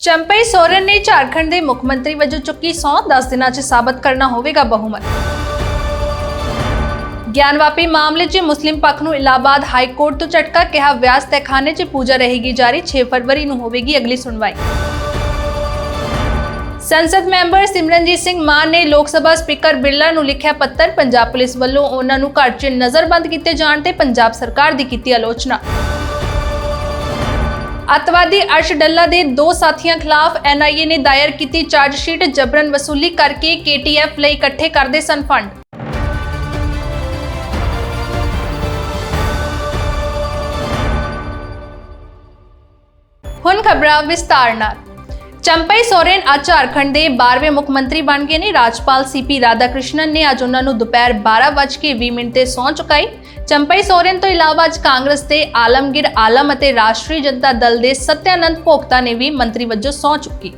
ਚੰਪਈ ਸੋਰਨ ਨੇ ਝਾਰਖੰਡ ਦੇ ਮੁੱਖ ਮੰਤਰੀ ਵਜੋਂ ਚੁੱਕੀ ਸਹੁੰ 10 ਦਿਨਾਂ 'ਚ ਸਾਬਤ ਕਰਨਾ ਹੋਵੇਗਾ ਬਹੁਮਤ। ਗਿਆਨਵਾਪੀ ਮਾਮਲੇ 'ਚ ਮੁਸਲਿਮ ਪੱਖ ਨੂੰ ਇਲਾਹਾਬਾਦ ਹਾਈ ਕੋਰਟ ਤੋਂ ਝਟਕਾ ਕਿਹਾ ਵਿਆਸ ਤੈਖਾਨੇ 'ਚ ਪੂਜਾ ਰਹੇਗੀ ਜਾਰੀ 6 ਫਰਵਰੀ ਨੂੰ ਹੋਵੇਗੀ ਅਗਲੀ ਸੁਣਵਾਈ। ਸੰਸਦ ਮੈਂਬਰ ਸਿਮਰਨਜੀਤ ਸਿੰਘ ਮਾਨ ਨੇ ਲੋਕ ਸਭਾ ਸਪੀਕਰ ਬਿਰਲਾ ਨੂੰ ਲਿਖਿਆ ਪੱਤਰ, ਪੰਜਾਬ ਪੁਲਿਸ ਵੱਲੋਂ ਉਹਨਾਂ ਨੂੰ ਘਰ 'ਚ ਨਜ਼ਰਬੰਦ ਕੀਤੇ ਜਾਣ ਤੇ ਪੰਜਾਬ ਸਰਕਾਰ ਦੀ ਕੀਤੀ ਆਲੋਚਨਾ। ਅੱਤਵਾਦੀ ਅਰਸ਼ ਡੱਲਾ ਦੇ ਦੋ ਸਾਥੀਆਂ ਖਿਲਾਫ ਐਨਆਈਏ ਨੇ ਦਾਇਰ ਕੀਤੀ ਚਾਰਜ ਸ਼ੀਟ ਜਬਰਨ ਵਸੂਲੀ ਕਰਕੇ ਕੇਟੀਐਫ ਲਈ ਇਕੱਠੇ ਕਰਦੇ ਸਨ ਫੰਡ ਹੁਣ ਖਬਰਾਂ ਵਿਸਤਾਰ ਨਾਲ। ਚੰਪਈ ਸੋਰੇਨ ਅੱਜ ਝਾਰਖੰਡ ਦੇ 12ਵੇਂ ਮੁੱਖ ਮੰਤਰੀ ਬਣ ਗਏ ਨੇ। ਰਾਜਪਾਲ ਸੀਪੀ ਰਾਧਾਕ੍ਰਿਸ਼ਨਨ ਨੇ ਅੱਜ ਉਹਨਾਂ ਨੂੰ ਦੁਪਹਿਰ 12:20 ਮਿੰਟ ਤੇ ਸਹੁੰ ਚੁਕਾਈ। ਚੰਪਈ ਸੋਰੇਨ ਤੋਂ ਇਲਾਵਾ ਅੱਜ ਕਾਂਗਰਸ ਦੇ ਆਲਮਗੀਰ ਆਲਮ ਅਤੇ ਰਾਸ਼ਟਰੀ ਜਨਤਾ ਦਲ ਦੇ ਸਤਿਆਨੰਦ ਭੋਗਤਾ ਨੇ ਵੀ ਮੰਤਰੀ ਵਜੋਂ ਸਹੁੰ ਚੁੱਕੀ।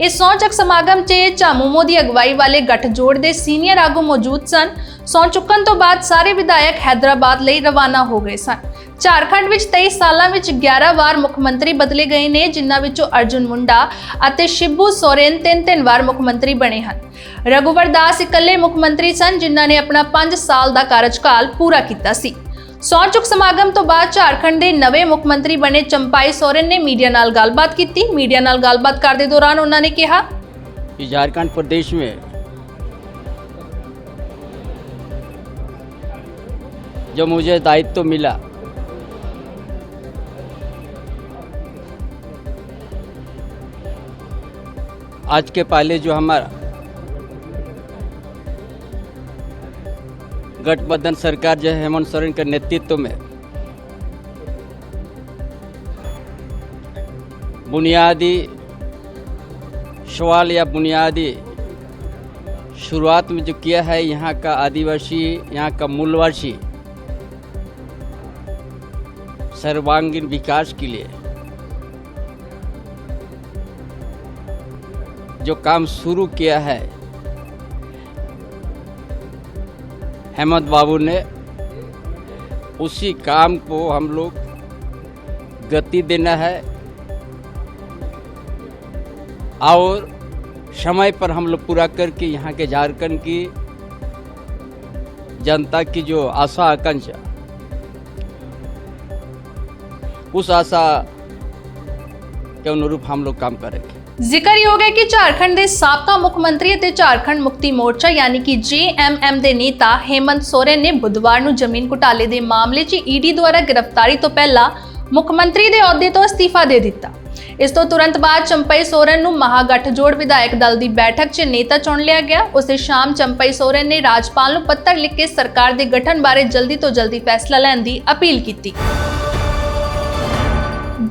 ਇਸ ਸਹੁੰ ਚੱਕ ਸਮਾਗਮ 'ਚ ਝਾਮੂਮੋ ਦੀ ਅਗਵਾਈ ਵਾਲੇ ਗੱਠਜੋੜ ਦੇ ਸੀਨੀਅਰ ਆਗੂ ਮੌਜੂਦ ਸਨ। ਸਹੁੰ ਚੁੱਕਣ ਤੋਂ ਬਾਅਦ ਸਾਰੇ ਵਿਧਾਇਕ ਹੈਦਰਾਬਾਦ ਲਈ ਰਵਾਨਾ ਹੋ ਗਏ ਸਨ। ਝਾਰਖੰਡ ਵਿੱਚ 23 ਸਾਲਾਂ ਵਿੱਚ 11 ਵਾਰ ਮੁੱਖ ਮੰਤਰੀ ਬਦਲੇ ਗਏ ਨੇ, ਜਿਨ੍ਹਾਂ ਵਿੱਚੋਂ ਅਰਜੁਨ ਮੁੰਡਾ ਅਤੇ ਸ਼ਿਬੂ ਸੋਰੇਨ ਤਿੰਨ ਤਿੰਨ ਵਾਰ ਮੁੱਖ ਮੰਤਰੀ ਬਣੇ ਹਨ। ਰਘੁਵਰ ਦਾਸ ਇਕੱਲੇ ਮੁੱਖ ਮੰਤਰੀ ਸਨ, ਜਿਨ੍ਹਾਂ ਨੇ ਆਪਣਾ 5 ਸਾਲ ਦਾ ਕਾਰਜਕਾਲ ਪੂਰਾ ਕੀਤਾ ਸੀ। ਸਹੁੰ ਚੁੱਕ ਸਮਾਗਮ ਤੋਂ ਬਾਅਦ ਝਾਰਖੰਡ ਦੇ ਨਵੇਂ ਮੁੱਖ ਮੰਤਰੀ ਬਣੇ ਚੰਪਾਈ ਸੋਰੇਨ ਨੇ ਮੀਡੀਆ ਨਾਲ ਗੱਲਬਾਤ ਕੀਤੀ ਮੀਡੀਆ ਨਾਲ ਗੱਲਬਾਤ ਕਰਦੇ ਦੌਰਾਨ ਉਹਨਾਂ ਨੇ ਕਿਹਾ कि झारखंड प्रदेश में जो मुझे दायित्व मिला आज के पहले जो हमारा गठबंधन सरकार जो है हेमंत सोरेन के नेतृत्व में बुनियादी सवाल या बुनियादी शुरुआत में जो किया है, यहाँ का आदिवासी, यहाँ का मूलवासी सर्वांगीण विकास के लिए जो काम शुरू किया है हेमंत बाबू ने उसी काम को हम लोग गति देना है और समय पर हम लोग पूरा करके यहाँ के झारखंड की जनता की जो आशा आकांक्षा, उस आशा के अनुरूप हम लोग काम करेंगे। ਜ਼ਿਕਰਯੋਗ ਹੈ ਕਿ ਝਾਰਖੰਡ ਦੇ ਸਾਬਕਾ ਮੁੱਖ ਮੰਤਰੀ ਅਤੇ ਝਾਰਖੰਡ ਮੁਕਤੀ ਮੋਰਚਾ ਯਾਨੀ ਕਿ ਜੇਐਮਐਮ ਦੇ ਨੇਤਾ ਹੇਮੰਤ ਸੋਰੇਨ ਨੇ ਬੁੱਧਵਾਰ ਨੂੰ ਜ਼ਮੀਨ ਘੁਟਾਲੇ ਦੇ ਮਾਮਲੇ 'ਚ ਈਡੀ ਦੁਆਰਾ ਗ੍ਰਿਫਤਾਰੀ ਤੋਂ ਪਹਿਲਾਂ ਮੁੱਖ ਮੰਤਰੀ ਦੇ ਅਹੁਦੇ ਤੋਂ ਅਸਤੀਫਾ ਦੇ ਦਿੱਤਾ। ਇਸ ਤੋਂ ਤੁਰੰਤ ਬਾਅਦ ਚੰਪਈ ਸੋਰਨ ਨੂੰ ਮਹਾਗਠਜੋੜ ਵਿਧਾਇਕ ਦਲ ਦੀ ਬੈਠਕ 'ਚ ਨੇਤਾ ਚੁਣ ਲਿਆ ਗਿਆ। ਉਸੇ ਸ਼ਾਮ ਚੰਪਈ ਸੋਰਨ ਨੇ ਰਾਜਪਾਲ ਨੂੰ ਪੱਤਰ ਲਿਖ ਕੇ ਸਰਕਾਰ ਦੇ ਗਠਨ ਬਾਰੇ ਜਲਦੀ ਤੋਂ ਜਲਦੀ ਫੈਸਲਾ ਲੈਣ ਦੀ ਅਪੀਲ ਕੀਤੀ।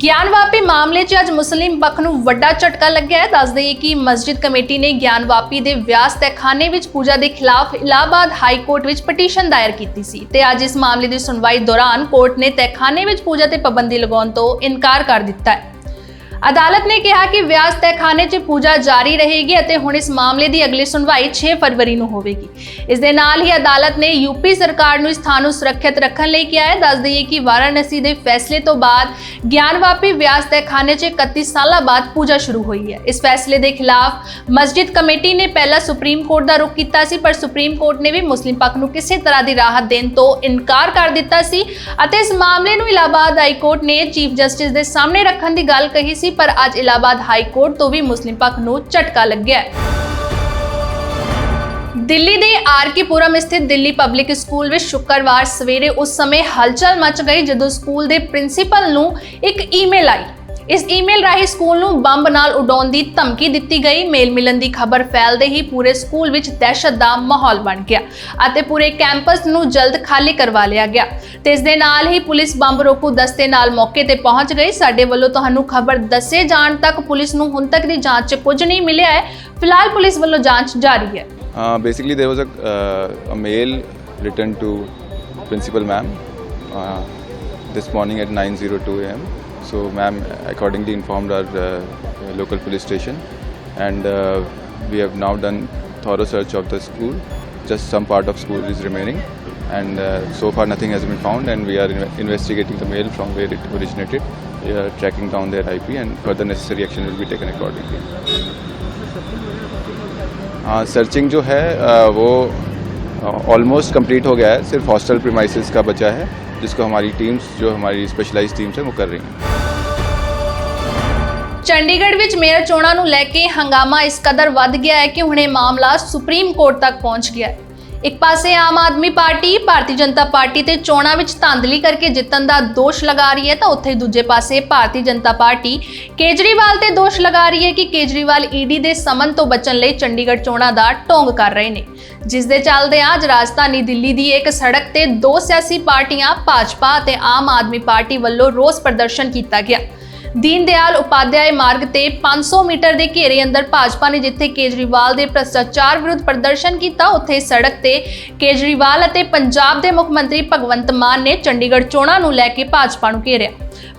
ਗਿਆਨ ਵਾਪੀ ਮਾਮਲੇ 'ਚ ਅੱਜ ਮੁਸਲਿਮ ਪੱਖ ਨੂੰ ਵੱਡਾ ਝਟਕਾ ਲੱਗਿਆ ਹੈ। ਦੱਸ ਦਈਏ ਕਿ ਮਸਜਿਦ ਕਮੇਟੀ ਨੇ ਗਿਆਨ ਵਾਪੀ ਦੇ ਵਿਆਸ ਤਹਿਖਾਨੇ ਵਿੱਚ ਪੂਜਾ ਦੇ ਖਿਲਾਫ ਇਲਾਹਾਬਾਦ ਹਾਈ ਕੋਰਟ ਵਿੱਚ ਪਟੀਸ਼ਨ ਦਾਇਰ ਕੀਤੀ ਸੀ ਤੇ ਅੱਜ ਇਸ ਮਾਮਲੇ ਦੀ ਸੁਣਵਾਈ ਦੌਰਾਨ ਕੋਰਟ ਨੇ ਤਹਿਖਾਨੇ ਵਿੱਚ ਪੂਜਾ ਤੇ ਪਾਬੰਦੀ ਲਗਾਉਣ ਤੋਂ ਇਨਕਾਰ ਕਰ ਦਿੱਤਾ ਹੈ। ਅਦਾਲਤ ਨੇ ਕਿਹਾ ਕਿ ਵਿਆਸ ਤਹਿਖਾਨੇ 'ਚ ਪੂਜਾ ਜਾਰੀ ਰਹੇਗੀ ਅਤੇ ਹੁਣ ਇਸ ਮਾਮਲੇ ਦੀ ਅਗਲੀ ਸੁਣਵਾਈ 6 ਫਰਵਰੀ ਨੂੰ ਹੋਵੇਗੀ। ਇਸ ਦੇ ਨਾਲ ਹੀ ਅਦਾਲਤ ਨੇ ਯੂਪੀ ਸਰਕਾਰ ਨੂੰ ਇਸ ਥਾਂ ਨੂੰ ਸੁਰੱਖਿਅਤ ਰੱਖਣ ਲਈ ਕਿਹਾ ਹੈ। ਦੱਸ ਦਈਏ ਕਿ ਵਾਰਾਣਸੀ ਦੇ ਫੈਸਲੇ ਤੋਂ ਬਾਅਦ ਗਿਆਨਵਾਪੀ ਵਿਆਸ ਤਹਿਖਾਨੇ 'ਚ 31 ਸਾਲਾਂ ਬਾਅਦ ਪੂਜਾ ਸ਼ੁਰੂ ਹੋਈ ਹੈ। ਇਸ ਫੈਸਲੇ ਦੇ ਖਿਲਾਫ ਮਸਜਿਦ ਕਮੇਟੀ ਨੇ ਪਹਿਲਾਂ ਸੁਪਰੀਮ ਕੋਰਟ ਦਾ ਰੁਖ ਕੀਤਾ ਸੀ, ਪਰ ਸੁਪਰੀਮ ਕੋਰਟ ਨੇ ਵੀ ਮੁਸਲਿਮ ਪੱਖ ਨੂੰ ਕਿਸੇ ਤਰ੍ਹਾਂ ਦੀ ਰਾਹਤ ਦੇਣ ਤੋਂ ਇਨਕਾਰ ਕਰ ਦਿੱਤਾ ਸੀ ਅਤੇ ਇਸ ਮਾਮਲੇ ਨੂੰ ਇਲਾਹਾਬਾਦ ਹਾਈ ਕੋਰਟ ਨੇ ਚੀਫ ਜਸਟਿਸ ਦੇ ਸਾਹਮਣੇ ਰੱਖਣ ਦੀ ਗੱਲ ਕਹੀ ਸੀ। ਪਰ ਅੱਜ ਇਲਾਹਾਬਾਦ ਹਾਈ ਕੋਰਟ ਤੋਂ ਵੀ ਮੁਸਲਿਮ ਪੱਖ ਨੂੰ ਝਟਕਾ ਲੱਗਿਆ ਹੈ। ਦਿੱਲੀ ਦੇ ਆਰਕੀਪੁਰਮ ਸਥਿਤ ਦਿੱਲੀ ਪਬਲਿਕ ਸਕੂਲ ਵਿੱਚ ਸ਼ੁੱਕਰਵਾਰ ਸਵੇਰੇ ਉਸ ਸਮੇਂ ਹਲਚਲ ਮਚ ਗਈ ਜਦੋਂ ਸਕੂਲ ਦੇ ਪ੍ਰਿੰਸੀਪਲ ਨੂੰ ਇੱਕ ਈਮੇਲ ਆਈ। ਇਸ ਈਮੇਲ ਰਾਹੀਂ ਸਕੂਲ ਨੂੰ ਬੰਬ ਨਾਲ ਉਡਾਉਣ ਦੀ ਧਮਕੀ ਦਿੱਤੀ ਗਈ। ਮੇਲ ਮਿਲਣ ਦੀ ਖਬਰ ਫੈਲਦੇ ਹੀ ਪੂਰੇ ਸਕੂਲ ਵਿੱਚ ਦਹਿਸ਼ਤ ਦਾ ਮਾਹੌਲ ਬਣ ਗਿਆ ਅਤੇ ਪੂਰੇ ਕੈਂਪਸ ਨੂੰ ਜਲਦ ਖਾਲੀ ਕਰਵਾ ਲਿਆ ਗਿਆ। ਤੇ ਇਸ ਦੇ ਨਾਲ ਹੀ ਪੁਲਿਸ ਬੰਬ ਰੋਕੂ ਦਸਤੇ ਨਾਲ ਮੌਕੇ ਤੇ ਪਹੁੰਚ ਗਈ। ਸਾਡੇ ਵੱਲੋਂ ਤੁਹਾਨੂੰ ਖਬਰ ਦੱਸੇ ਜਾਣ ਤੱਕ ਪੁਲਿਸ ਨੂੰ ਹੁਣ ਤੱਕ ਦੀ ਜਾਂਚ 'ਚ ਕੁਝ ਨਹੀਂ ਮਿਲਿਆ ਹੈ। ਫਿਲਹਾਲ ਪੁਲਿਸ ਵੱਲੋਂ ਜਾਂਚ ਜਾਰੀ ਹੈ। Uh, basically, there was a, uh, a mail written to principal ma'am uh, this morning at 9:02 a.m. So, ma'am accordingly informed our uh, local police station, and uh, we have now done thorough search of the school. Just some part of school is remaining, and uh, so far nothing has been found, and we are in- investigating the mail from where it originated. uh, tracking down their IP and further necessary action will be taken accordingly. हाँ searching जो है अ, वो almost complete हो गया है सिर्फ़ hostel premises का बचा है जिसको हमारी टीम्स जो हमारी स्पेशलाइज्ड टीम्स हैं वो कर रही हैं ਚੰਡੀਗੜ੍ਹ ਵਿੱਚ ਮੇਅਰ ਚੋਣਾਂ ਨੂੰ ਲੈ ਕੇ ਹੰਗਾਮਾ ਇਸ ਕਦਰ ਵੱਧ ਗਿਆ ਹੈ ਕਿ ਹੁਣ ਇਹ ਮਾਮਲਾ ਸੁਪਰੀਮ ਕੋਰਟ ਤੱਕ ਪਹੁੰਚ ਗਿਆ ਹੈ ਇੱਕ ਪਾਸੇ ਆਮ ਆਦਮੀ ਪਾਰਟੀ, ਭਾਰਤੀ ਜਨਤਾ ਪਾਰਟੀ ਤੇ ਚੋਣਾਂ ਵਿੱਚ ਧਾਂਦਲੀ ਕਰਕੇ ਜਿੱਤਣ ਦਾ ਦੋਸ਼ ਲਗਾ ਰਹੀ ਹੈ, ਤਾਂ ਉੱਥੇ ਦੂਜੇ ਪਾਸੇ ਭਾਰਤੀ ਜਨਤਾ ਪਾਰਟੀ ਕੇਜਰੀਵਾਲ ਤੇ ਦੋਸ਼ ਲਗਾ ਰਹੀ ਹੈ ਕਿ ਕੇਜਰੀਵਾਲ ਈਡੀ ਦੇ ਸਮਨ ਤੋਂ ਬਚਣ ਲਈ ਚੰਡੀਗੜ੍ਹ ਚੋਣਾਂ ਦਾ ਢੋਂਗ ਕਰ ਰਹੇ ਨੇ। ਜਿਸ ਦੇ ਚੱਲਦੇ ਅੱਜ ਰਾਜਧਾਨੀ ਦਿੱਲੀ ਦੀ ਇੱਕ ਸੜਕ ਤੇ ਦੋ ਸਿਆਸੀ ਪਾਰਟੀਆਂ, ਭਾਜਪਾ ਅਤੇ ਆਮ ਆਦਮੀ ਪਾਰਟੀ ਵੱਲੋਂ ਰੋਸ ਪ੍ਰਦਰਸ਼ਨ ਕੀਤਾ ਗਿਆ। ਦੀਨ ਦਿਆਲ ਉਪਾਧਿਆਏ ਮਾਰਗ ਤੇ 500 ਮੀਟਰ ਦੇ ਘੇਰੇ ਅੰਦਰ ਭਾਜਪਾ ਨੇ ਜਿੱਥੇ ਕੇਜਰੀਵਾਲ ਦੇ ਭ੍ਰਸ਼ਟਾਚਾਰ ਵਿਰੁੱਧ ਪ੍ਰਦਰਸ਼ਨ ਕੀਤਾ, ਉੱਥੇ ਸੜਕ ਤੇ ਕੇਜਰੀਵਾਲ ਅਤੇ ਪੰਜਾਬ ਦੇ ਮੁੱਖ ਮੰਤਰੀ ਭਗਵੰਤ ਮਾਨ ਨੇ ਚੰਡੀਗੜ੍ਹ ਚੋਣਾਂ ਨੂੰ ਲੈ ਕੇ ਭਾਜਪਾ ਨੂੰ ਘੇਰਿਆ।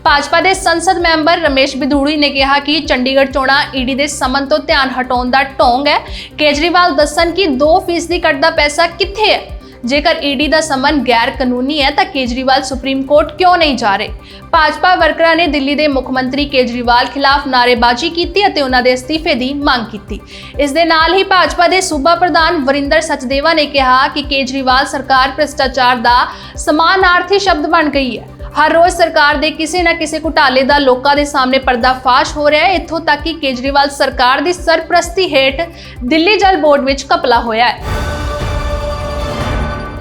ਭਾਜਪਾ ਦੇ ਸੰਸਦ ਮੈਂਬਰ ਰਮੇਸ਼ ਬਿਧੂੜੀ ਨੇ ਕਿਹਾ ਕਿ ਚੰਡੀਗੜ੍ਹ ਚੋਣਾਂ ਈਡੀ ਦੇ ਸਮਨ ਤੋਂ ਧਿਆਨ ਹਟਾਉਣ ਦਾ ਢੋਂਗ ਹੈ। ਕੇਜਰੀਵਾਲ ਦੱਸਣ ਕਿ 2 ਫੀਸਦੀ ਕੱਟ ਦਾ ਪੈਸਾ ਕਿੱਥੇ ਹੈ? ਜੇਕਰ ਈਡੀ ਦਾ ਸਮਨ ਗੈਰ ਕਾਨੂੰਨੀ ਹੈ, ਤਾਂ ਕੇਜਰੀਵਾਲ ਸੁਪਰੀਮ ਕੋਰਟ ਕਿਉਂ ਨਹੀਂ ਜਾ ਰਹੇ? ਭਾਜਪਾ ਵਰਕਰਾਂ ਨੇ ਦਿੱਲੀ ਦੇ ਮੁੱਖ ਮੰਤਰੀ ਕੇਜਰੀਵਾਲ ਖਿਲਾਫ ਨਾਅਰੇਬਾਜ਼ੀ ਕੀਤੀ ਅਤੇ ਉਹਨਾਂ ਦੇ ਅਸਤੀਫੇ ਦੀ ਮੰਗ ਕੀਤੀ। ਇਸ ਦੇ ਨਾਲ ਹੀ ਭਾਜਪਾ ਦੇ ਸੂਬਾ ਪ੍ਰਧਾਨ ਵਰਿੰਦਰ ਸਚਦੇਵਾ ਨੇ ਕਿਹਾ ਕਿ ਕੇਜਰੀਵਾਲ ਸਰਕਾਰ ਭ੍ਰਿਸ਼ਟਾਚਾਰ ਦਾ ਸਮਾਨਾਰਥੀ ਸ਼ਬਦ ਬਣ ਗਈ ਹੈ। ਹਰ ਰੋਜ਼ ਸਰਕਾਰ ਦੇ ਕਿਸੇ ਨਾ ਕਿਸੇ ਘੁਟਾਲੇ ਦਾ ਲੋਕਾਂ ਦੇ ਸਾਹਮਣੇ ਪਰਦਾਫਾਸ਼ ਹੋ ਰਿਹਾ ਹੈ। ਇੱਥੋਂ ਤੱਕ ਕਿ ਕੇਜਰੀਵਾਲ ਸਰਕਾਰ ਦੀ ਸਰਪ੍ਰਸਤੀ ਹੇਠ ਦਿੱਲੀ ਜਲ ਬੋਰਡ ਵਿੱਚ ਕਪਲਾ ਹੋਇਆ ਹੈ।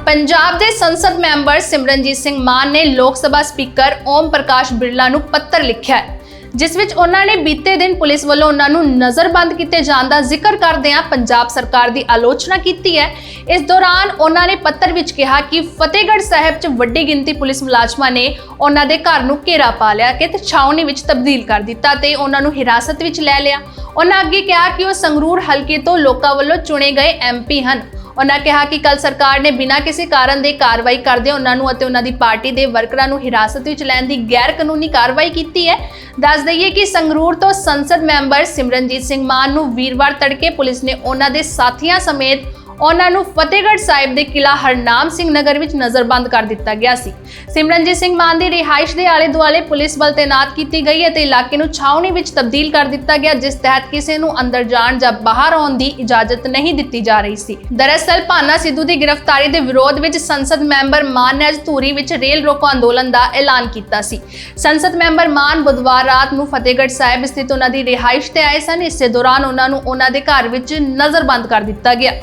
ਪੰਜਾਬ ਦੇ ਸੰਸਦ ਮੈਂਬਰ ਸਿਮਰਨਜੀਤ ਸਿੰਘ ਮਾਨ ਨੇ ਲੋਕ ਸਭਾ ਸਪੀਕਰ ਓਮ ਪ੍ਰਕਾਸ਼ ਬਿਰਲਾ ਨੂੰ ਪੱਤਰ ਲਿਖਿਆ ਹੈ, ਜਿਸ ਵਿੱਚ ਉਹਨਾਂ ਨੇ ਬੀਤੇ ਦਿਨ ਪੁਲਿਸ ਵੱਲੋਂ ਉਹਨਾਂ ਨੂੰ ਨਜ਼ਰਬੰਦ ਕੀਤੇ ਜਾਣ ਦਾ ਜ਼ਿਕਰ ਕਰਦਿਆਂ ਪੰਜਾਬ ਸਰਕਾਰ ਦੀ ਆਲੋਚਨਾ ਕੀਤੀ ਹੈ। ਇਸ ਦੌਰਾਨ ਉਹਨਾਂ ਨੇ ਪੱਤਰ ਵਿੱਚ ਕਿਹਾ ਕਿ ਫਤਿਹਗੜ੍ਹ ਸਾਹਿਬ 'ਚ ਵੱਡੀ ਗਿਣਤੀ ਪੁਲਿਸ ਮੁਲਾਜ਼ਮਾਂ ਨੇ ਉਹਨਾਂ ਦੇ ਘਰ ਨੂੰ ਘੇਰਾ ਪਾ ਲਿਆ ਕਿ ਛਾਉਣੀ ਵਿੱਚ ਤਬਦੀਲ ਕਰ ਦਿੱਤਾ ਤੇ ਉਹਨਾਂ ਨੂੰ ਹਿਰਾਸਤ ਵਿੱਚ ਲੈ ਲਿਆ। ਉਹਨਾਂ ਅੱਗੇ ਕਿਹਾ ਕਿ ਉਹ ਸੰਗਰੂਰ ਹਲਕੇ ਤੋਂ ਲੋਕਾਂ ਵੱਲੋਂ ਚੁਣੇ ਗਏ ਐਮਪੀ ਹਨ। ਉਹਨਾਂ ਕਿਹਾ ਕਿ ਕੱਲ ਸਰਕਾਰ ਨੇ ਬਿਨਾਂ ਕਿਸੇ ਕਾਰਨ ਦੇ ਕਾਰਵਾਈ ਕਰਦੇ ਉਹਨਾਂ ਨੂੰ ਅਤੇ ਉਹਨਾਂ ਦੀ ਪਾਰਟੀ ਦੇ ਵਰਕਰਾਂ ਨੂੰ ਹਿਰਾਸਤ ਵਿੱਚ ਲੈਣ ਦੀ ਗੈਰ ਕਾਨੂੰਨੀ ਕਾਰਵਾਈ ਕੀਤੀ ਹੈ। ਦੱਸ ਦਈਏ ਕਿ ਸੰਗਰੂਰ ਤੋਂ ਸੰਸਦ ਮੈਂਬਰ ਸਿਮਰਨਜੀਤ ਸਿੰਘ ਮਾਨ ਨੂੰ ਵੀਰਵਾਰ ਤੜਕੇ ਪੁਲਿਸ ਨੇ ਉਹਨਾਂ ਦੇ ਸਾਥੀਆਂ ਸਮੇਤ ਉਹਨਾਂ ਨੂੰ ਫਤਿਹਗੜ੍ਹ ਸਾਹਿਬ ਦੇ ਕਿਲਾ ਹਰਨਾਮ ਸਿੰਘ ਨਗਰ ਵਿੱਚ ਨਜ਼ਰਬੰਦ ਕਰ ਦਿੱਤਾ ਗਿਆ ਸੀ। ਸਿਮਰਨਜੀਤ ਸਿੰਘ ਮਾਨ ਦੀ ਰਿਹਾਇਸ਼ ਦੇ ਆਲੇ ਦੁਆਲੇ ਪੁਲਿਸ ਬਲ ਤੈਨਾਤ ਕੀਤੀ ਗਈ ਅਤੇ ਇਲਾਕੇ ਨੂੰ ਛਾਉਣੀ ਵਿੱਚ ਤਬਦੀਲ ਕਰ ਦਿੱਤਾ ਗਿਆ, ਜਿਸ ਤਹਿਤ ਕਿਸੇ ਨੂੰ ਅੰਦਰ ਜਾਣ ਜਾਂ ਬਾਹਰ ਆਉਣ ਦੀ ਇਜਾਜ਼ਤ ਨਹੀਂ ਦਿੱਤੀ ਜਾ ਰਹੀ ਸੀ। ਦਰਅਸਲ, ਭਾਨਾ ਸਿੱਧੂ ਦੀ ਗ੍ਰਿਫਤਾਰੀ ਦੇ ਵਿਰੋਧ ਵਿੱਚ ਸੰਸਦ ਮੈਂਬਰ ਮਾਨ ਨੇ ਅੱਜ ਧੂਰੀ ਵਿੱਚ ਰੇਲ ਰੋਕੋ ਅੰਦੋਲਨ ਦਾ ਐਲਾਨ ਕੀਤਾ ਸੀ। ਸੰਸਦ ਮੈਂਬਰ ਮਾਨ ਬੁੱਧਵਾਰ ਰਾਤ ਨੂੰ ਫਤਿਹਗੜ੍ਹ ਸਾਹਿਬ ਸਥਿਤ ਉਹਨਾਂ ਦੀ ਰਿਹਾਇਸ਼ ਤੇ ਆਏ ਸਨ। ਇਸੇ ਦੌਰਾਨ ਉਹਨਾਂ ਨੂੰ ਉਹਨਾਂ ਦੇ ਘਰ ਵਿੱਚ ਨਜ਼ਰਬੰਦ ਕਰ ਦਿੱਤਾ ਗਿਆ।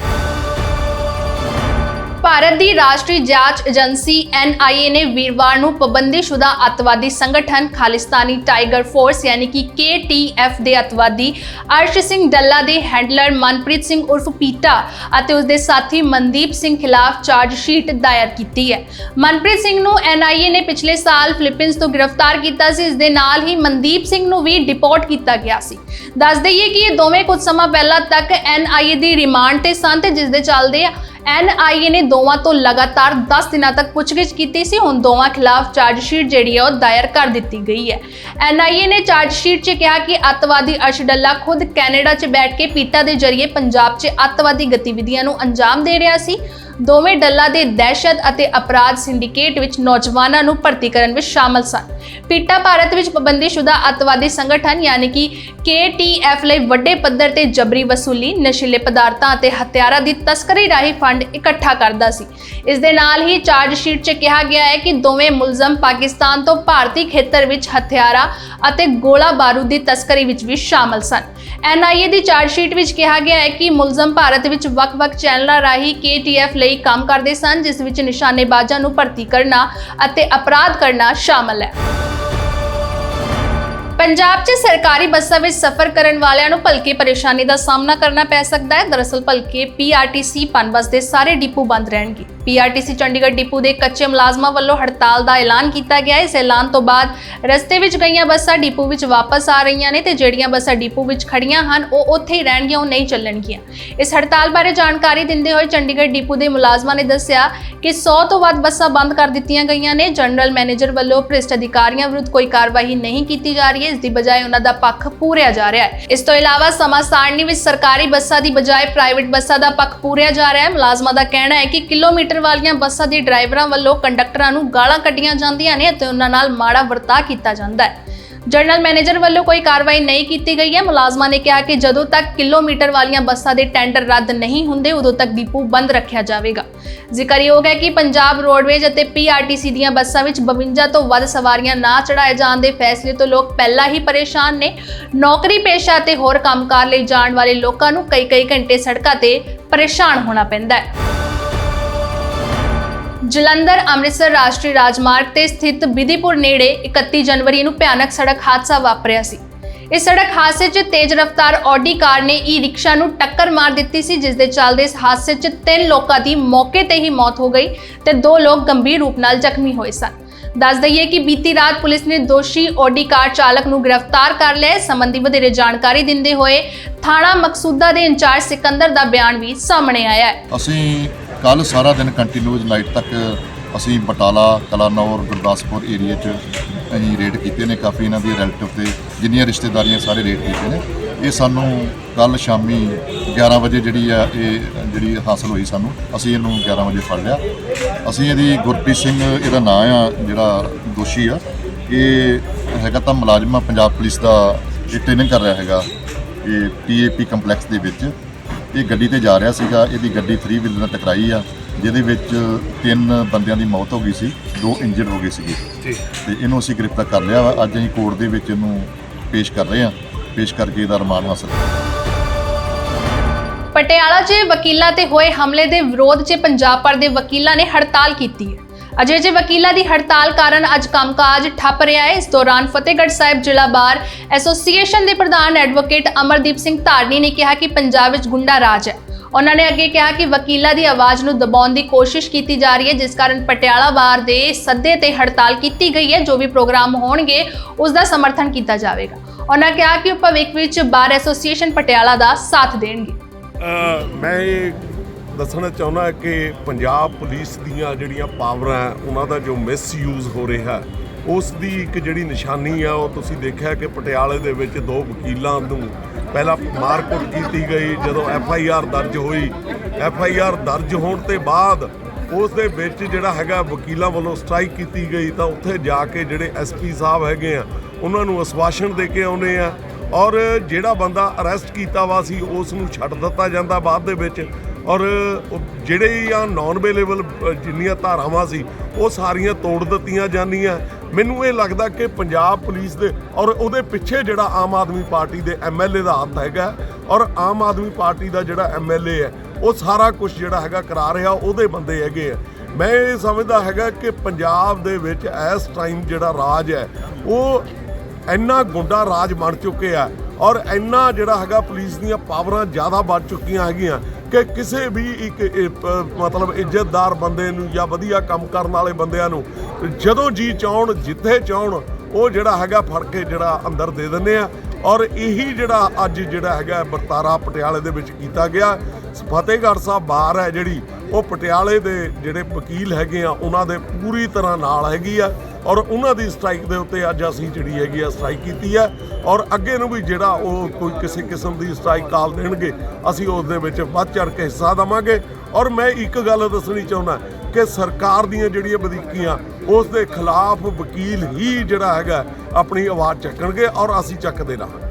ਭਾਰਤ ਦੀ ਰਾਸ਼ਟਰੀ ਜਾਂਚ ਏਜੰਸੀ NIA ਨੇ ਵੀਰਵਾਰ ਨੂੰ ਪਾਬੰਦੀਸ਼ੁਦਾ ਅੱਤਵਾਦੀ ਸੰਗਠਨ ਖਾਲਿਸਤਾਨੀ ਟਾਈਗਰ ਫੋਰਸ ਯਾਨੀ ਕਿ KTF ਦੇ ਅੱਤਵਾਦੀ ਅਰਸ਼ ਸਿੰਘ ਡੱਲਾ ਦੇ ਹੈਂਡਲਰ ਮਨਪ੍ਰੀਤ ਸਿੰਘ ਉਰਫ ਪੀਟਾ ਅਤੇ ਉਸ ਦੇ ਸਾਥੀ ਮਨਦੀਪ ਸਿੰਘ ਖਿਲਾਫ ਚਾਰਜ ਸ਼ੀਟ ਦਾਇਰ ਕੀਤੀ ਹੈ। ਮਨਪ੍ਰੀਤ ਸਿੰਘ ਨੂੰ NIA ਨੇ ਪਿਛਲੇ ਸਾਲ ਫਿਲੀਪੀਨਜ਼ ਤੋਂ ਗ੍ਰਿਫਤਾਰ ਕੀਤਾ ਸੀ। ਇਸ ਦੇ ਨਾਲ ਹੀ ਮਨਦੀਪ ਸਿੰਘ ਨੂੰ ਵੀ ਡਿਪੋਰਟ ਕੀਤਾ ਗਿਆ ਸੀ। ਦੱਸ ਦਈਏ ਕਿ ਇਹ ਦੋਵੇਂ ਕੁਝ ਸਮਾਂ ਪਹਿਲਾਂ ਤੱਕ NIA ਦੀ ਰਿਮਾਂਡ ਤੇ ਸਨ ਤੇ ਜਿਸ ਦੇ ਚੱਲਦੇ ਐਨਆਈਏ ਨੇ ਦੋਵਾਂ ਤੋਂ ਲਗਾਤਾਰ 10 ਦਿਨਾਂ ਤੱਕ ਪੁੱਛਗਿੱਛ ਕੀਤੀ ਸੀ। ਹੁਣ ਦੋਵਾਂ ਖਿਲਾਫ ਚਾਰਜ ਸ਼ੀਟ ਜਿਹੜੀ ਹੈ ਉਹ ਦਾਇਰ ਕਰ ਦਿੱਤੀ ਗਈ ਹੈ। ਐਨਆਈਏ ਨੇ ਚਾਰਜ ਸ਼ੀਟ 'ਚ ਕਿਹਾ ਕਿ ਅੱਤਵਾਦੀ ਅਰਸ਼ ਡੱਲਾ ਖੁਦ ਕੈਨੇਡਾ 'ਚ ਬੈਠ ਕੇ ਪੀਟਾ ਦੇ ਜ਼ਰੀਏ ਪੰਜਾਬ 'ਚ ਅੱਤਵਾਦੀ ਗਤੀਵਿਧੀਆਂ ਨੂੰ ਅੰਜਾਮ ਦੇ ਰਿਹਾ ਸੀ। ਦੋਵੇਂ ਡੱਲਾ ਦੇ ਦਹਿਸ਼ਤ ਅਤੇ ਅਪਰਾਧ ਸਿੰਡੀਕੇਟ ਵਿੱਚ ਨੌਜਵਾਨਾਂ ਨੂੰ ਭਰਤੀ ਕਰਨ ਵਿੱਚ ਸ਼ਾਮਲ ਸਨ। ਪੀਟਾ ਭਾਰਤ ਵਿੱਚ ਪਾਬੰਦੀਸ਼ੁਦਾ ਅੱਤਵਾਦੀ ਸੰਗਠਨ ਯਾਨੀ ਕਿ KTF ਲਈ ਵੱਡੇ ਪੱਧਰ ਤੇ ਜਬਰੀ ਵਸੂਲੀ, ਨਸ਼ੀਲੇ ਪਦਾਰਥਾਂ ਅਤੇ ਹਥਿਆਰਾਂ ਦੀ ਤਸਕਰੀ ਰਾਹੀਂ ਫੰਡ ਇਕੱਠਾ ਕਰਦਾ ਸੀ। ਇਸ ਦੇ ਨਾਲ ਹੀ ਚਾਰਜ ਸ਼ੀਟ 'ਚ ਕਿਹਾ ਗਿਆ ਹੈ ਕਿ ਦੋਵੇਂ ਮੁਲਜ਼ਮ ਪਾਕਿਸਤਾਨ ਤੋਂ ਭਾਰਤੀ ਖੇਤਰ ਵਿੱਚ ਹਥਿਆਰਾਂ ਅਤੇ ਗੋਲਾ ਬਾਰੂਦ ਦੀ ਤਸਕਰੀ ਵਿੱਚ ਵੀ ਸ਼ਾਮਲ ਸਨ। NIA ਦੀ ਚਾਰਜ ਸ਼ੀਟ ਵਿੱਚ ਕਿਹਾ ਗਿਆ ਹੈ ਕਿ ਮੁਲਜ਼ਮ ਭਾਰਤ ਵਿੱਚ ਵੱਖ-ਵੱਖ ਚੈਨਲਾਂ ਰਾਹੀਂ KTF ਲਈ ਕੰਮ ਕਰਦੇ ਸਨ, ਜਿਸ ਵਿੱਚ ਨਿਸ਼ਾਨੇਬਾਜ਼ਾਂ ਨੂੰ ਭਰਤੀ ਕਰਨਾ ਅਤੇ ਅਪਰਾਧ ਕਰਨਾ ਸ਼ਾਮਲ ਹੈ। ਪੰਜਾਬ 'ਚ ਸਰਕਾਰੀ ਬੱਸਾਂ ਵਿੱਚ ਸਫ਼ਰ ਕਰਨ ਵਾਲਿਆਂ ਨੂੰ ਭਲਕੇ ਪਰੇਸ਼ਾਨੀ ਦਾ ਸਾਹਮਣਾ ਕਰਨਾ ਪੈ ਸਕਦਾ ਹੈ। ਦਰਅਸਲ ਭਲਕੇ PRTC ਪਨਬਸ ਦੇ ਸਾਰੇ ਡਿਪੂ ਬੰਦ ਰਹਿਣਗੇ। PRTC ਚੰਡੀਗੜ੍ਹ ਡਿਪੂ ਦੇ ਕੱਚੇ ਮੁਲਾਜ਼ਮਾਂ ਵੱਲੋਂ ਹੜਤਾਲ ਦਾ ਐਲਾਨ ਕੀਤਾ ਗਿਆ। ਇਸ ਐਲਾਨ ਤੋਂ ਬਾਅਦ ਰਸਤੇ ਵਿੱਚ ਗਈਆਂ ਬੱਸਾਂ ਡਿਪੂ ਵਿੱਚ ਵਾਪਸ ਆ ਰਹੀਆਂ ਨੇ ਤੇ ਜਿਹੜੀਆਂ ਬੱਸਾਂ ਡਿਪੂ ਵਿੱਚ ਖੜੀਆਂ ਹਨ, ਉਹ ਉੱਥੇ ਹੀ ਰਹਿਣਗੀਆਂ, ਉਹ ਨਹੀਂ ਚੱਲਣਗੀਆਂ। ਇਸ ਹੜਤਾਲ ਬਾਰੇ ਜਾਣਕਾਰੀ ਦਿੰਦੇ ਹੋਏ ਚੰਡੀਗੜ੍ਹ ਡਿਪੂ ਦੇ ਮੁਲਾਜ਼ਮਾਂ ਨੇ ਦੱਸਿਆ ਕਿ 100 ਤੋਂ ਵੱਧ ਬੱਸਾਂ ਬੰਦ ਕਰ ਦਿੱਤੀਆਂ ਗਈਆਂ ਨੇ। ਜਨਰਲ ਮੈਨੇਜਰ ਵੱਲੋਂ ਭ੍ਰਿਸ਼ਟ ਅਧਿਕਾਰੀਆਂ ਵਿਰੁੱਧ ਕੋਈ ਕਾਰਵਾਈ ਨਹੀਂ ਕੀਤੀ ਜਾ ਰਹੀ ਹੈ। ਇਸ ਦੀ ਬਜਾਏ ਉਹਨਾਂ ਦਾ ਪੱਖ ਪੂਰਿਆ ਜਾ ਰਿਹਾ ਹੈ। ਇਸ ਤੋਂ ਇਲਾਵਾ ਸਮਾਂ ਸਾਰਣੀ ਵਿੱਚ ਸਰਕਾਰੀ ਬੱਸਾਂ ਦੀ ਬਜਾਏ ਪ੍ਰਾਈਵੇਟ ਬੱਸਾਂ ਦਾ ਪੱਖ ਪੂਰਿਆ ਜਾ ਰਿਹਾ ਹੈ। ਮੁਲਾਜ਼ਮਾਂ ਦਾ ਕਹਿਣਾ ਹੈ ਕਿ ਕਿਲੋਮੀਟਰ ਵਾਲੀਆਂ ਬੱਸਾਂ ਦੇ ਡਰਾਈਵਰਾਂ ਵੱਲੋਂ ਕੰਡਕਟਰਾਂ ਨੂੰ ਗਾਲਾਂ ਕੱਢੀਆਂ ਜਾਂਦੀਆਂ ਨੇ ਅਤੇ ਉਹਨਾਂ ਨਾਲ ਮਾੜਾ ਵਰਤਾਅ ਕੀਤਾ ਜਾਂਦਾ ਹੈ। ਜਨਰਲ ਮੈਨੇਜਰ ਵੱਲੋਂ ਕੋਈ ਕਾਰਵਾਈ ਨਹੀਂ ਕੀਤੀ ਗਈ ਹੈ। ਮੁਲਾਜ਼ਮਾਂ ਨੇ ਕਿਹਾ ਕਿ ਜਦੋਂ ਤੱਕ ਕਿਲੋਮੀਟਰ ਵਾਲੀਆਂ ਬੱਸਾਂ ਦੇ ਟੈਂਡਰ ਰੱਦ ਨਹੀਂ ਹੁੰਦੇ, ਉਦੋਂ ਤੱਕ ਡਿਪੂ ਬੰਦ ਰੱਖਿਆ ਜਾਵੇਗਾ। ਜ਼ਿਕਰਯੋਗ ਹੈ ਕਿ ਪੰਜਾਬ ਰੋਡਵੇਜ਼ ਅਤੇ ਪੀਆਰਟੀਸੀ ਦੀਆਂ ਬੱਸਾਂ ਵਿੱਚ 52 ਤੋਂ ਵੱਧ ਸਵਾਰੀਆਂ ਨਾ ਚੜਾਏ ਜਾਣ ਦੇ ਫੈਸਲੇ ਤੋਂ ਲੋਕ ਪਹਿਲਾਂ ਹੀ ਪਰੇਸ਼ਾਨ ਨੇ। ਨੌਕਰੀ ਪੇਸ਼ਾ ਅਤੇ ਹੋਰ ਕੰਮਕਾਰ ਲਈ ਜਾਣ ਵਾਲੇ ਲੋਕਾਂ ਨੂੰ ਕਈ-ਕਈ ਘੰਟੇ ਸੜਕਾਂ ਤੇ ਪਰੇਸ਼ਾਨ ਹੋਣਾ ਪੈਂਦਾ ਹੈ। ਜਲੰਧਰ ਅੰਮ੍ਰਿਤਸਰ ਰਾਸ਼ਟਰੀ ਰਾਜਮਾਰਗ ਤੇ ਸਥਿਤ ਬਿਧੀਪੁਰ ਨੇੜੇ 31 ਜਨਵਰੀ ਨੂੰ ਭਿਆਨਕ ਸੜਕ ਹਾਦਸਾ ਵਾਪਰਿਆ ਸੀ। ਇਸ ਸੜਕ ਹਾਦਸੇ 'ਚ ਤੇਜ਼ ਰਫ਼ਤਾਰ ਆਡੀ ਕਾਰ ਨੇ ਈ ਰਿਕਸ਼ਾ ਨੂੰ ਟੱਕਰ ਮਾਰ ਦਿੱਤੀ ਸੀ, ਜਿਸ ਦੇ ਚੱਲਦੇ ਇਸ ਹਾਦਸੇ 'ਚ ਤਿੰਨ ਲੋਕਾਂ ਦੀ ਮੌਕੇ ਤੇ ਹੀ ਮੌਤ ਹੋ ਗਈ ਤੇ ਦੋ ਲੋਕ ਗੰਭੀਰ ਰੂਪ ਨਾਲ ਜ਼ਖਮੀ ਹੋਏ ਸਨ। ਦੱਸ ਦਈਏ ਕਿ ਬੀਤੀ ਰਾਤ ਪੁਲਿਸ ਨੇ ਦੋਸ਼ੀ ਆਡੀ ਕਾਰ ਚਾਲਕ ਨੂੰ ਗ੍ਰਿਫਤਾਰ ਕਰ ਲਿਆ। ਹੈ ਸੰਬੰਧੀ ਵਧੇਰੇ ਜਾਣਕਾਰੀ ਦਿੰਦੇ ਹੋਏ ਥਾਣਾ ਮਕਸੂਦਾ ਦੇ ਇੰਚਾਰਜ ਸਿਕੰਦਰ ਦਾ ਬਿਆਨ ਵੀ ਸਾਹਮਣੇ ਆਇਆ ਹੈ। ਅਸੀਂ ਕੱਲ ਸਾਰਾ ਦਿਨ ਕੰਟੀਨਿਊਸ ਨਾਈਟ ਤੱਕ ਅਸੀਂ ਬਟਾਲਾ ਕਲਾਨੌਰ ਗੁਰਦਾਸਪੁਰ ਏਰੀਆ 'ਚ ਅਸੀਂ ਰੇਡ ਕੀਤੇ ਨੇ, ਕਾਫੀ ਇਹਨਾਂ ਦੀ ਰਿਲੇਟਿਵ ਤੇ ਜਿੰਨੀਆਂ ਰਿਸ਼ਤੇਦਾਰੀਆਂ ਸਾਰੇ ਰੇਡ ਕੀਤੇ ਨੇ। ਇਹ ਸਾਨੂੰ ਕੱਲ ਸ਼ਾਮੀ 11 ਵਜੇ ਜਿਹੜੀ ਆ, ਇਹ ਜਿਹੜੀ ਹਾਸਲ ਹੋਈ ਸਾਨੂੰ, ਅਸੀਂ ਇਹਨੂੰ 11 ਵਜੇ ਫੜ ਲਿਆ। ਅਸੀਂ ਇਹਦੀ ਗੁਰਪ੍ਰੀਤ ਸਿੰਘ, ਇਹਦਾ ਨਾਂ ਆ, ਜਿਹੜਾ ਦੋਸ਼ੀ ਆ, ਇਹ ਹੈਗਾ ਤਾਂ ਮੁਲਾਜ਼ਮ ਆ ਪੰਜਾਬ ਪੁਲਿਸ ਦਾ ਇਹ ਟ੍ਰੇਨਿੰਗ ਕਰ ਰਿਹਾ ਹੈਗਾ, ਇਹ ਪੀਏਪੀ ਕੰਪਲੈਕਸ ਦੇ ਵਿੱਚ। ਇਹ ਗੱਡੀ ਤੇ ਜਾ ਰਿਹਾ ਸੀਗਾ ਇਹਦੀ ਗੱਡੀ 3 ਵੀਲਰ ਨਾਲ ਟਕਰਾਈ ਆ ਜਿਹਦੇ ਵਿੱਚ ਤਿੰਨ ਬੰਦਿਆਂ ਦੀ ਮੌਤ ਹੋ ਗਈ ਸੀ ਦੋ ਇੰਜਰਡ ਹੋ ਗਏ ਸੀਗੇ। ਤੇ ਇਹਨੂੰ ਅਸੀਂ ਗ੍ਰਿਫਤਾਰ ਕਰ ਲਿਆ ਵਾ ਅੱਜ ਅਸੀਂ ਕੋਰਟ ਦੇ ਵਿੱਚ ਇਹਨੂੰ ਪੇਸ਼ ਕਰ ਰਹੇ ਹਾਂ। ਪੇਸ਼ ਕਰਕੇ ਇਹਦਾ ਰਿਮਾਂਡ ਹਾਸਲ ਪਟਿਆਲਾ 'ਚ ਵਕੀਲਾਂ ਤੇ ਹੋਏ ਹਮਲੇ ਦੇ ਵਿਰੋਧ 'ਚ ਪੰਜਾਬ ਭਰ ਦੇ ਵਕੀਲਾਂ ਨੇ ਹੜਤਾਲ ਕੀਤੀ ਹੈ। ਅਜੇ ਜੇ ਵਕੀਲਾਂ ਦੀ ਹੜਤਾਲ ਕਾਰਨ ਅੱਜ ਕੰਮਕਾਜ ਠੱਪ ਰਿਹਾ ਹੈ। ਇਸ ਦੌਰਾਨ ਫਤਿਹਗੜ੍ਹ ਸਾਹਿਬ ਜ਼ਿਲ੍ਹਾ ਬਾਰ ਐਸੋਸੀਏਸ਼ਨ ਦੇ ਪ੍ਰਧਾਨ ਐਡਵੋਕੇਟ ਅਮਰਦੀਪ ਸਿੰਘ ਧਾਰਨੀ ਨੇ ਕਿਹਾ ਕਿ ਪੰਜਾਬ ਵਿੱਚ ਗੁੰਡਾ ਰਾਜ ਹੈ। ਉਹਨਾਂ ਨੇ ਅੱਗੇ ਕਿਹਾ ਕਿ ਵਕੀਲਾਂ ਦੀ ਆਵਾਜ਼ ਨੂੰ ਦਬਾਉਣ ਦੀ ਕੋਸ਼ਿਸ਼ ਕੀਤੀ ਜਾ ਰਹੀ ਹੈ, ਜਿਸ ਕਾਰਨ ਪਟਿਆਲਾ ਬਾਰ ਦੇ ਸੱਦੇ ਤੇ ਹੜਤਾਲ ਕੀਤੀ ਗਈ ਹੈ। ਜੋ ਵੀ ਪ੍ਰੋਗਰਾਮ ਹੋਣਗੇ, ਉਸ ਦਾ ਸਮਰਥਨ ਕੀਤਾ ਜਾਵੇਗਾ। ਉਹਨਾਂ ਕਿਹਾ ਕਿ ਉਹ ਭਵਿੱਖ ਵਿੱਚ ਬਾਰ ਐਸੋਸੀਏਸ਼ਨ ਪਟਿਆਲਾ ਦਾ ਸਾਥ ਦੇਣਗੇ। ਮੈਂ ਦੱਸਣਾ ਚਾਹੁੰਦਾ ਕਿ ਪੰਜਾਬ ਪੁਲਿਸ ਦੀਆਂ ਜਿਹੜੀਆਂ ਪਾਵਰਾਂ ਉਹਨਾਂ ਦਾ ਜੋ ਮਿਸਯੂਜ਼ ਹੋ ਰਿਹਾ ਉਸ ਦੀ ਇੱਕ ਜਿਹੜੀ ਨਿਸ਼ਾਨੀ ਆ ਉਹ ਤੁਸੀਂ ਦੇਖਿਆ ਕਿ ਪਟਿਆਲੇ ਦੇ ਵਿੱਚ ਦੋ ਵਕੀਲਾਂ ਨੂੰ ਪਹਿਲਾਂ ਮਾਰਕੁੱਟ ਕੀਤੀ ਗਈ, ਜਦੋਂ ਐਫ ਆਈ ਆਰ ਦਰਜ ਹੋਈ। ਐਫ ਆਈ ਆਰ ਦਰਜ ਹੋਣ ਤੇ ਬਾਅਦ ਉਸ ਦੇ ਵਿੱਚ ਜਿਹੜਾ ਹੈਗਾ ਵਕੀਲਾਂ ਵੱਲੋਂ ਸਟ੍ਰਾਈਕ ਕੀਤੀ ਗਈ, ਤਾਂ ਉੱਥੇ ਜਾ ਕੇ ਜਿਹੜੇ ਐਸਪੀ ਸਾਹਿਬ ਹੈਗੇ ਆ, ਉਹਨਾਂ ਨੂੰ ਅਸਵਾਸ਼ਨ ਦੇ ਕੇ ਆਉਨੇ ਆ। ਔਰ ਜਿਹੜਾ ਬੰਦਾ ਅਰੈਸਟ ਕੀਤਾ ਵਾ ਸੀ, ਉਸ ਨੂੰ ਛੱਡ ਦਿੱਤਾ ਜਾਂਦਾ ਬਾਅਦ ਦੇ ਵਿੱਚ। ਔਰ ਜਿਹੜੇ ਆ ਨਾਨ ਅਵੇਲੇਬਲ ਜਿੰਨੀਆਂ ਧਾਰਾਵਾਂ ਸੀ, ਉਹ ਸਾਰੀਆਂ ਤੋੜ ਦਿੱਤੀਆਂ ਜਾਂਦੀਆਂ। ਮੈਨੂੰ ਇਹ ਲੱਗਦਾ ਕਿ ਪੰਜਾਬ ਪੁਲਿਸ ਦੇ ਔਰ ਉਹਦੇ ਪਿੱਛੇ ਜਿਹੜਾ ਆਮ ਆਦਮੀ ਪਾਰਟੀ ਦੇ ਐਮਐਲਏ ਦਾ ਹੱਥ ਹੈਗਾ, ਔਰ ਆਮ ਆਦਮੀ ਪਾਰਟੀ ਦਾ ਜਿਹੜਾ ਐਮਐਲਏ ਹੈ, ਉਹ ਸਾਰਾ ਕੁਝ ਜਿਹੜਾ ਹੈਗਾ ਕਰਾ ਰਿਹਾ, ਉਹਦੇ ਬੰਦੇ ਹੈਗੇ ਆ। ਮੈਂ ਇਹ ਸਮਝਦਾ ਹੈਗਾ ਕਿ ਪੰਜਾਬ ਦੇ ਵਿੱਚ ਇਸ ਟਾਈਮ ਜਿਹੜਾ ਰਾਜ ਹੈ, ਉਹ ਇੰਨਾ ਗੁੰਡਾ ਰਾਜ ਬਣ ਚੁੱਕਿਆ ਔਰ ਇੰਨਾ ਜਿਹੜਾ ਹੈਗਾ ਪੁਲਿਸ ਦੀਆਂ ਪਾਵਰਾਂ ਜ਼ਿਆਦਾ ਵੱਧ ਚੁੱਕੀਆਂ ਹੈਗੀਆਂ। ਕਿ ਕਿਸੇ ਵੀ ਇੱਕ ਮਤਲਬ ਇੱਜ਼ਤਦਾਰ ਬੰਦੇ ਨੂੰ ਜਾਂ ਵਧੀਆ ਕੰਮ ਕਰਨ ਵਾਲੇ ਬੰਦਿਆਂ ਨੂੰ ਜਦੋਂ ਜੀ ਚਾਹਣ, ਜਿੱਥੇ ਚਾਹਣ, ਉਹ ਜਿਹੜਾ ਹੈਗਾ ਫੜ ਕੇ ਜਿਹੜਾ ਅੰਦਰ ਦੇ ਦਿੰਦੇ ਆ। ਔਰ ਇਹੀ ਜਿਹੜਾ ਅੱਜ ਜਿਹੜਾ ਹੈਗਾ ਵਰਤਾਰਾ ਪਟਿਆਲੇ ਦੇ ਵਿੱਚ ਕੀਤਾ ਗਿਆ। ਫਤਿਹਗੜ੍ਹ ਸਾਹਿਬ ਬਾਰ ਹੈ ਜਿਹੜੀ, ਉਹ ਪਟਿਆਲੇ ਦੇ ਜਿਹੜੇ ਵਕੀਲ ਹੈਗੇ ਆ, ਉਹਨਾਂ ਦੇ ਪੂਰੀ ਤਰ੍ਹਾਂ ਨਾਲ ਹੈਗੀ ਆ। ਔਰ ਉਹਨਾਂ ਦੀ ਸਟ੍ਰਾਈਕ ਦੇ ਉੱਤੇ ਅੱਜ ਅਸੀਂ ਜਿਹੜੀ ਹੈਗੀ ਆ ਸਟ੍ਰਾਈਕ ਕੀਤੀ ਹੈ ਔਰ ਅੱਗੇ ਨੂੰ ਵੀ ਜਿਹੜਾ ਉਹ ਕੋਈ ਕਿਸੇ ਕਿਸਮ ਦੀ ਸਟ੍ਰਾਈਕ ਕਾਲ ਦੇਣਗੇ, ਅਸੀਂ ਉਸ ਦੇ ਵਿੱਚ ਵੱਧ ਚੜ ਕੇ ਹਿੱਸਾ ਦਵਾਂਗੇ। ਔਰ ਮੈਂ ਇੱਕ ਗੱਲ ਦੱਸਣੀ ਚਾਹੁੰਦਾ ਕਿ ਸਰਕਾਰ ਦੀਆਂ ਜਿਹੜੀਆਂ ਵਧੀਕੀਆਂ, ਉਸ ਦੇ ਖਿਲਾਫ ਵਕੀਲ ਹੀ ਜਿਹੜਾ ਹੈਗਾ ਆਪਣੀ ਆਵਾਜ਼ ਚੱਕਣਗੇ ਔਰ ਅਸੀਂ ਚੱਕਦੇ ਰਹਾਂਗੇ।